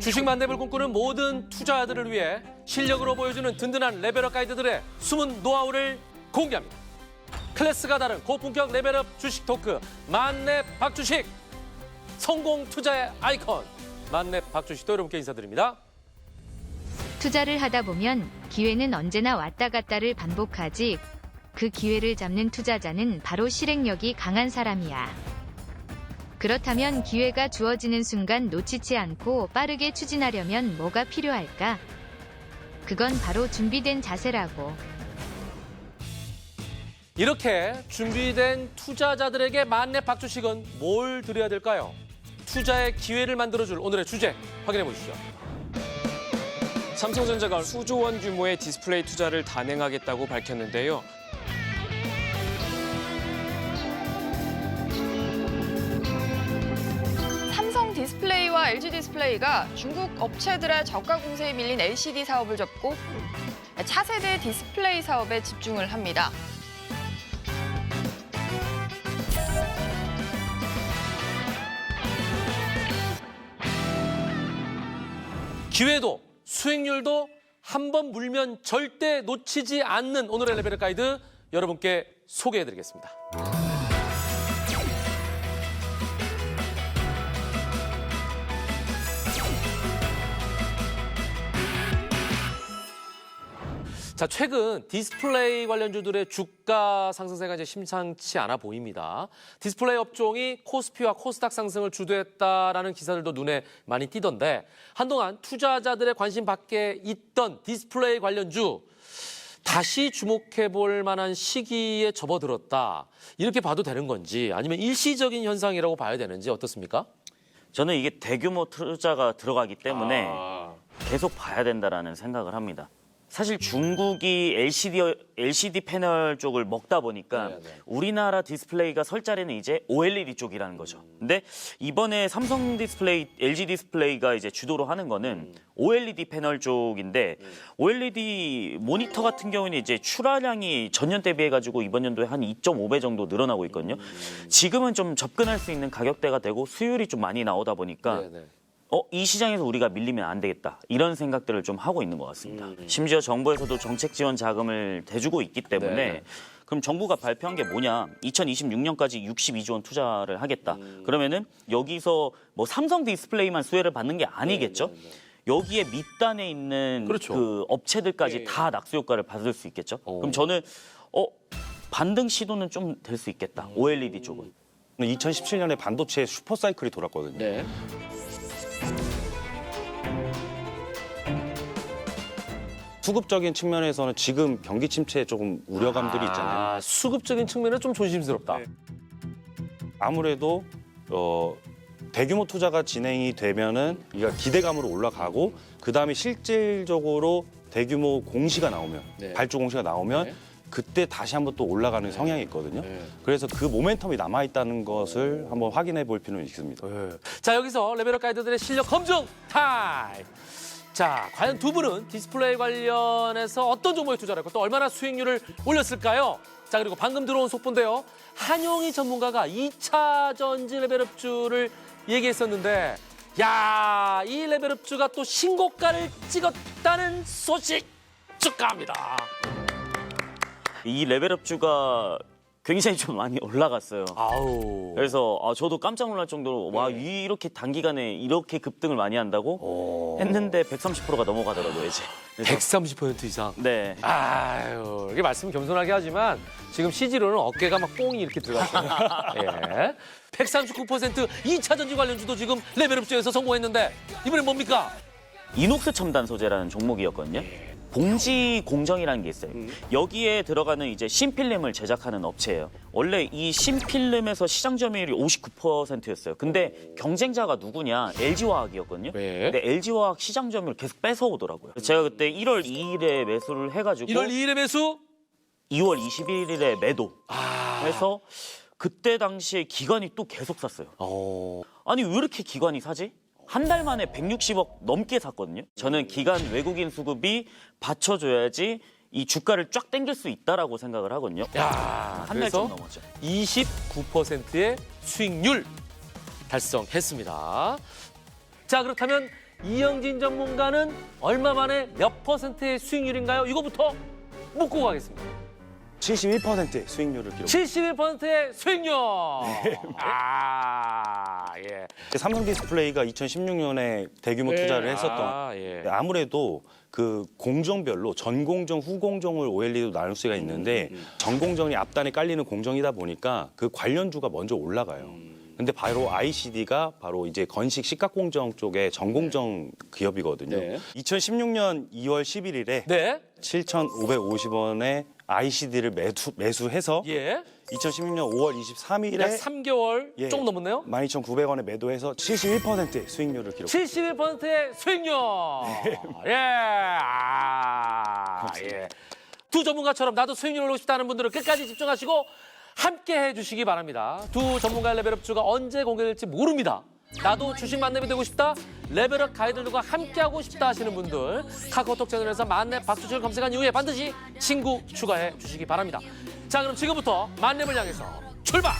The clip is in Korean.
주식 만렙을 꿈꾸는 모든 투자자들을 위해 실력으로 보여주는 든든한 레벨업 가이드들의 숨은 노하우를 공개합니다. 클래스가 다른 고품격 레벨업 주식 토크 만렙 박주식 성공 투자의 아이콘 만렙 박주식도 여러분께 인사드립니다. 투자를 하다 보면 기회는 언제나 왔다 갔다를 반복하지. 그 기회를 잡는 투자자는 바로 실행력이 강한 사람이야. 그렇다면 기회가 주어지는 순간 놓치지 않고 빠르게 추진하려면 뭐가 필요할까? 그건 바로 준비된 자세라고. 이렇게 준비된 투자자들에게 만렙 박주식은 뭘 드려야 될까요? 투자의 기회를 만들어줄 오늘의 주제 확인해 보시죠. 삼성전자가 수조 원 규모의 디스플레이 투자를 단행하겠다고 밝혔는데요. 디스플레이와 LG 디스플레이가 중국 업체들의 저가 공세에 밀린 LCD 사업을 접고 차세대 디스플레이 사업에 집중을 합니다. 기회도 수익률도 한 번 물면 절대 놓치지 않는 오늘의 레벨업 가이드 여러분께 소개해 드리겠습니다. 자, 최근 디스플레이 관련주들의 주가 상승세가 이제 심상치 않아 보입니다. 디스플레이 업종이 코스피와 코스닥 상승을 주도했다라는 기사들도 눈에 많이 띄던데 한동안 투자자들의 관심 밖에 있던 디스플레이 관련주 다시 주목해 볼 만한 시기에 접어들었다. 이렇게 봐도 되는 건지 아니면 일시적인 현상이라고 봐야 되는지 어떻습니까? 저는 이게 대규모 투자가 들어가기 때문에 아. 계속 봐야 된다라는 생각을 합니다. 사실 중국이 LCD LCD 패널 쪽을 먹다 보니까 네, 네. 우리나라 디스플레이가 설 자리는 이제 OLED 쪽이라는 거죠. 근데 이번에 삼성 디스플레이, LG 디스플레이가 이제 주도로 하는 거는 OLED 패널 쪽인데 OLED 모니터 같은 경우는 이제 출하량이 전년 대비해 가지고 이번 연도에 한 2.5배 정도 늘어나고 있거든요. 지금은 좀 접근할 수 있는 가격대가 되고 수율이 좀 많이 나오다 보니까 네 네. 어, 이 시장에서 우리가 밀리면 안 되겠다. 이런 생각들을 좀 하고 있는 것 같습니다. 심지어 정부에서도 정책 지원 자금을 대주고 있기 때문에 네네. 그럼 정부가 발표한 게 뭐냐? 2026년까지 62조 원 투자를 하겠다. 그러면은 여기서 뭐 삼성 디스플레이만 수혜를 받는 게 아니겠죠? 여기에 밑단에 있는 그렇죠. 그 업체들까지 다 낙수 효과를 받을 수 있겠죠? 오. 그럼 저는 어 반등 시도는 좀 될 수 있겠다. OLED 쪽은. 2017년에 반도체 슈퍼 사이클이 돌았거든요. 네. 수급적인 측면에서는 지금 경기 침체에 조금 우려감들이 있잖아요. 아, 수급적인 측면은 좀 조심스럽다. 네. 아무래도 어, 대규모 투자가 진행이 되면은 이가 기대감으로 올라가고 그 다음에 실질적으로 대규모 공시가 나오면 네. 발주 공시가 나오면 네. 그때 다시 한번 또 올라가는 성향이 있거든요. 네. 그래서 그 모멘텀이 남아 있다는 것을 한번 확인해 볼 필요는 있습니다. 자 여기서 레벨업 가이드들의 실력 검증 타임. 자 과연 두 분은 디스플레이 관련해서 어떤 종목에 투자를 했고 또 얼마나 수익률을 올렸을까요? 자 그리고 방금 들어온 속보인데요. 한용희 전문가가 2차 전지 레벨업주를 얘기했었는데 야 이 레벨업주가 또 신고가를 찍었다는 소식 축하합니다. 이 레벨업주가 굉장히 좀 많이 올라갔어요. 아우. 그래서 아, 저도 깜짝 놀랄 정도로 와 네. 이렇게 단기간에 이렇게 급등을 많이 한다고 했는데 130%가 넘어가더라고요 이제. 그래서 130% 이상. 네. 아유, 이게 말씀 겸손하게 하지만 지금 CG로는 어깨가 막 뽕이 이렇게 들어갔어요. 예. 139% 2차 전지 관련주도 지금 레벨업주에서 성공했는데 이번엔 뭡니까? 이녹스 첨단 소재라는 종목이었거든요. 봉지 공정이라는 게 있어요. 여기에 들어가는 이제 신필름을 제작하는 업체예요. 원래 이 신필름에서 시장 점유율이 59%였어요. 근데 경쟁자가 누구냐? LG화학이었거든요. 네. 근데 LG화학 시장 점유율 계속 뺏어오더라고요. 제가 그때 1월 2일에 매수를 해가지고 1월 2일에 매수? 2월 21일에 매도 아. 해서 그때 당시에 기관이 또 계속 샀어요. 어. 아니 왜 이렇게 기관이 사지? 한 달 만에 160억 넘게 샀거든요. 저는 기관 외국인 수급이 받쳐줘야지 이 주가를 쫙 당길 수 있다라고 생각을 하거든요. 야, 한 달 좀 그래서 넘었죠. 29%의 수익률 달성했습니다. 자, 그렇다면 이영진 전문가는 얼마 만에 몇 퍼센트의 수익률인가요? 이거부터 묻고 가겠습니다. 71%의 수익률을 기록. 71%의 수익률. 아, 예. 삼성 디스플레이가 2016년에 대규모 투자를 했었던 아, 예. 아무래도 그 공정별로 전공정, 후공정을 OLED로 나눌 수가 있는데 전공정이 앞단에 깔리는 공정이다 보니까 그 관련주가 먼저 올라가요. 근데 바로 ICD가 바로 이제 건식 식각 공정 쪽의 전공정 기업이거든요. 네. 2016년 2월 11일에 네. 7,550원에 ICD를 매수, 매수해서 예. 2016년 5월 23일에 약 3개월 예. 조금 넘었네요. 12,900원에 매도해서 71%의 수익률을 기록. 71%의 수익률. 예. 아, 예. 두 전문가처럼 나도 수익률 올리고 싶다는 분들은 끝까지 집중하시고 함께 해주시기 바랍니다. 두 전문가의 레벨업주가 언제 공개될지 모릅니다. 나도 주식 만렙이 되고 싶다. 레벨업 가이드들과 함께하고 싶다 하시는 분들 카카오톡 채널에서 만렙 박수철 검색한 이후에 반드시 친구 추가해 주시기 바랍니다. 자 그럼 지금부터 만렙을 향해서 출발!